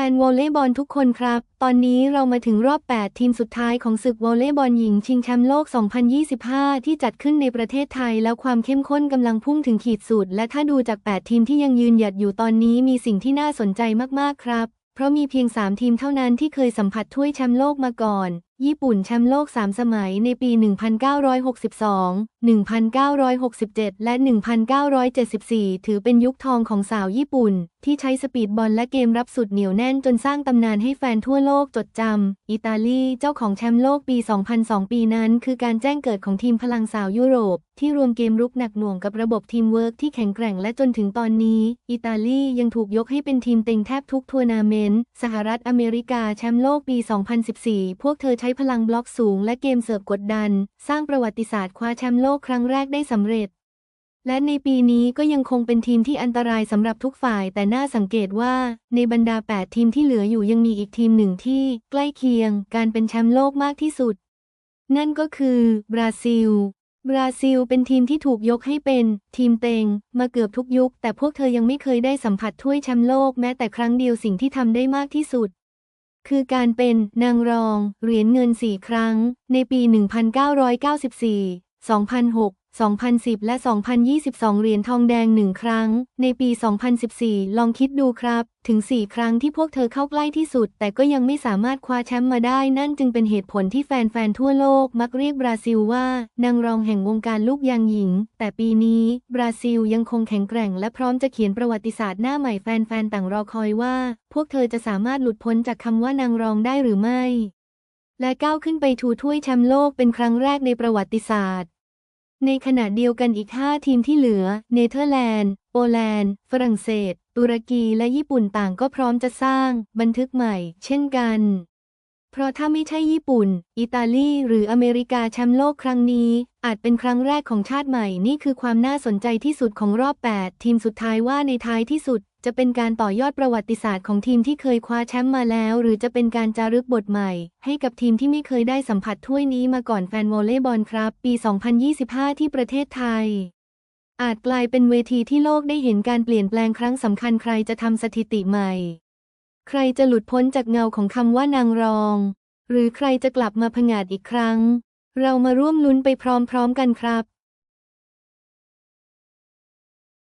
ฟนวอลเลย์บอลทุกคนครับ ตอนนี้เรามาถึงรอบ 8 ทีมสุดท้ายของศึกวอลเลย์บอลหญิงชิงแชมป์โลก 2025 ที่จัดขึ้นในประเทศไทย แล้วความเข้มข้นกำลังพุ่งถึงขีดสุด และถ้าดูจาก 8 ทีมที่ยังยืนหยัดอยู่ตอนนี้มีสิ่งที่น่าสนใจมาก ๆ ครับ เพราะมีเพียง 3 ทีมเท่านั้นที่เคยสัมผัสถ้วยแชมป์โลกมาก่อนญี่ปุ่นแชมป์โลก 3 สมัยในปี 1962 1967 และ 1974 ถือเป็นยุคทองของสาวญี่ปุ่น ที่ใช้สปีดบอลและเกมรับสุดเหนียวแน่นจนสร้างตำนานให้แฟนทั่วโลกจดจำ อิตาลีเจ้าของแชมป์โลกปี 2002 ปีนั้น คือการแจ้งเกิดของทีมพลังสาวยุโรป ที่รวมเกมรุกหนักหน่วงกับระบบทีมเวิร์กที่แข็งแกร่งและจนถึงตอนนี้ อิตาลียังถูกยกให้เป็นทีมเต็งแทบทุกทัวร์นาเมนต์ สหรัฐอเมริกาแชมป์โลกปี 2014 พวกเธอใช้ช้พลังบล็อกสูงและเกมเสิร์ฟกดดัน สร้างประวัติศาสตร์คว้าแชมป์โลกครั้งแรกได้สำเร็จ และในปีนี้ก็ยังคงเป็นทีมที่อันตรายสำหรับทุกฝ่าย แต่น่าสังเกตว่าในบรรดา 8 ทีมที่เหลืออยู่ยังมีอีกทีมหนึ่งที่ใกล้เคียง การเป็นแชมป์โลกมากที่สุด นั่นก็คือบราซิลบราซิลเป็นทีมที่ถูกยกให้เป็น ทีมเต็ง มาเกือบทุกยุค แต่พวกเธอยังไม่เคยได้สัมผัสถ้วยแชมป์โลกแม้แต่ครั้งเดียวสิ่งที่ทำได้มากที่สุด คือการเป็นนางรอง เหรียญเงิน 4 ครั้ง ในปี 1994 2006 2010 และ 2022 เหรียญทองแดง 1 ครั้ง ในปี 2014 ลองคิดดูครับ ถึง 4 ครั้งที่พวกเธอเข้าใกล้ที่สุด แต่ก็ยังไม่สามารถคว้าแชมป์มาได้ นั่นจึงเป็นเหตุผลที่แฟน ๆ ทั่วโลก มักเรียกบราซิลว่า นางรองแห่งวงการลูกยางหญิง แต่ปีนี้ บราซิลยังคงแข็งแกร่ง และพร้อมจะเขียนประวัติศาสตร์หน้าใหม่แฟน ๆ ต่างรอคอยว่า พวกเธอจะสามารถหลุดพ้นจากคำว่านางรองได้หรือไม่ และก้าวขึ้นไปทูถ้วยแชมป์โลกเป็นครั้งแรกในประวัติศาสตร์ ในขณะเดียวกันอีก 5 ทีมที่เหลือ เนเธอร์แลนด์ โปแลนด์ ฝรั่งเศส ตุรกี และญี่ปุ่นต่างก็พร้อมจะสร้าง บันทึกใหม่ เช่นกัน เพราะถ้าไม่ใช่ญี่ปุ่น อิตาลี หรืออเมริกาแชมป์โลกครั้งนี้ อาจเป็นครั้งแรกของชาติใหม่นี่คือความน่าสนใจที่สุดของรอบ 8 ทีมสุดท้ายว่าในท้ายที่สุด จะเป็นการต่อยอดประวัติศาสตร์ของทีมที่เคยคว้าแชมป์มาแล้ว หรือจะเป็นการจารึกบทใหม่ ให้กับทีมที่ไม่เคยได้สัมผัสถ้วยนี้มาก่อนแฟนวอลเลย์บอลครับ ปี 2025 ที่ประเทศไทยอาจกลายเป็นเวทีที่โลกได้เห็นการเปลี่ยนแปลงครั้งสำคัญใครจะทำสถิติใหม่ ใครจะหลุดพ้นจากเงาของคำว่านางรอง หรือใครจะกลับมาผงาดอีกครั้ง เรามาร่วมลุ้นไปพร้อมๆกันครับ